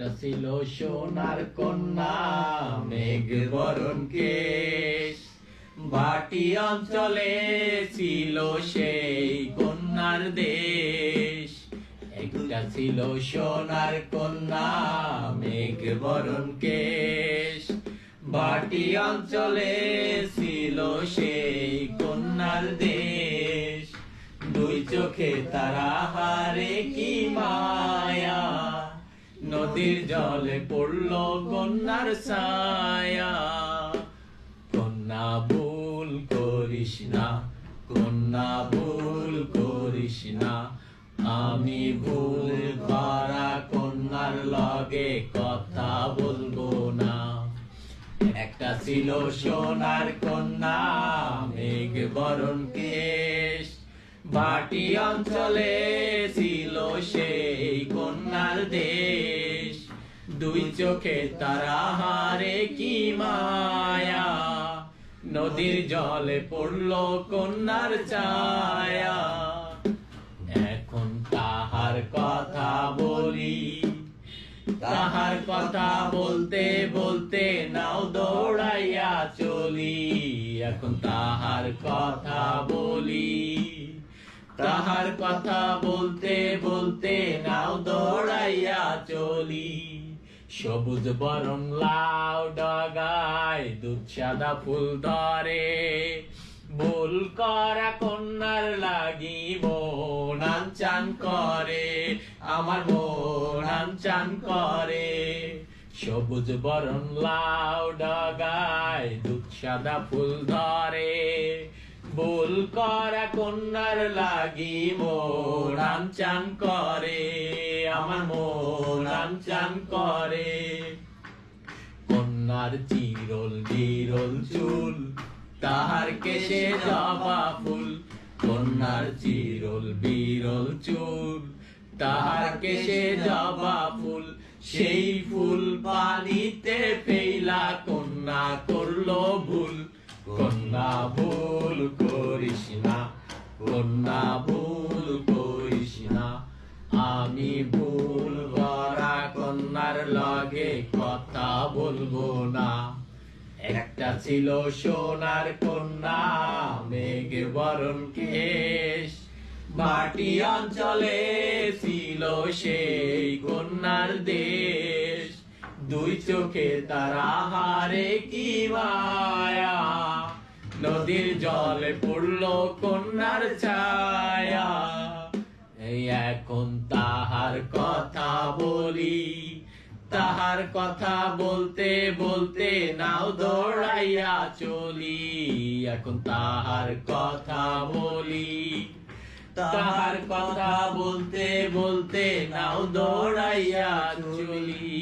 একটা ছিল সোনার কন্যা, মেঘ বরণ কেশ। বাটি অঞ্চলে ছিল সেই কন্যার দেশ। একটা ছিল সোনার কন্যা, মেঘ বরণ কেশ। বাটি অঞ্চলে ছিল সেই কন্যার দেশ। দুই চোখে তারা হারে কি মায়া। নদীর জলে পড়ল কন্যার ছায়া। কন্যা ভুল করিস না, কন্যা ভুল করিস না। আমি ভুল করা কন্যার লগে কথা বলব না। একটা ছিল সোনার কন্যা, মেঘ বরণ কেশ। বাটি অঞ্চলে ছিল সেই কন্যার দেশ। দুই চোখে তারা হারে কি মায়া? নদীর জলে পড়ল কন্যার ছায়া। এখন তাহার কথা বলি, তাহার কথা বলতে বলতে নাও দৌড়াইয়া চলি। এখন তাহার কথা বলি, তাহার কথা বলতে বলতে নাও দৌড়াইয়া চলি। সবুজ বরণ লাউ ডগায়, দুধ ফুল ধরে। ভুল করা কন্যার লাগি মন চান করে, আমার মন চান করে। সবুজ বরণ লাউ ডগায়, দুধ সাদা ফুল ধরে। ভুল করা কন্যার লাগি মন চান করে, আমার মন চান করে। কন্যার চিরল বিরল চুল, তাহার কেশে জবা ফুল। কন্যার চিরল বিরল চুল, তাহার কেশে জবা ফুল। সেই ফুল পানিতে ফেলা কন্যা করল ভুল। কন্যা ভুল করিস না ভুল করিস আমি ভুল করা কন্যার লগে কথা বলব না। একটা ছিল সোনার কন্যা, মেঘ বরণ কেশ। বাটি অঞ্চলে ছিল সেই কন্যার দেশ। দুই চোখে তারা হারে কি মায়া? নদীর জলে পড়ল কন্যার ছায়া। এই এখন তাহার কথা বলি, তাহার কথা বলতে বলতে নাও দৌড়াইয়া চলি। এখন তাহার কথা বলি, তাহার কথা বলতে বলতে নাও দৌড়াইয়া চলি।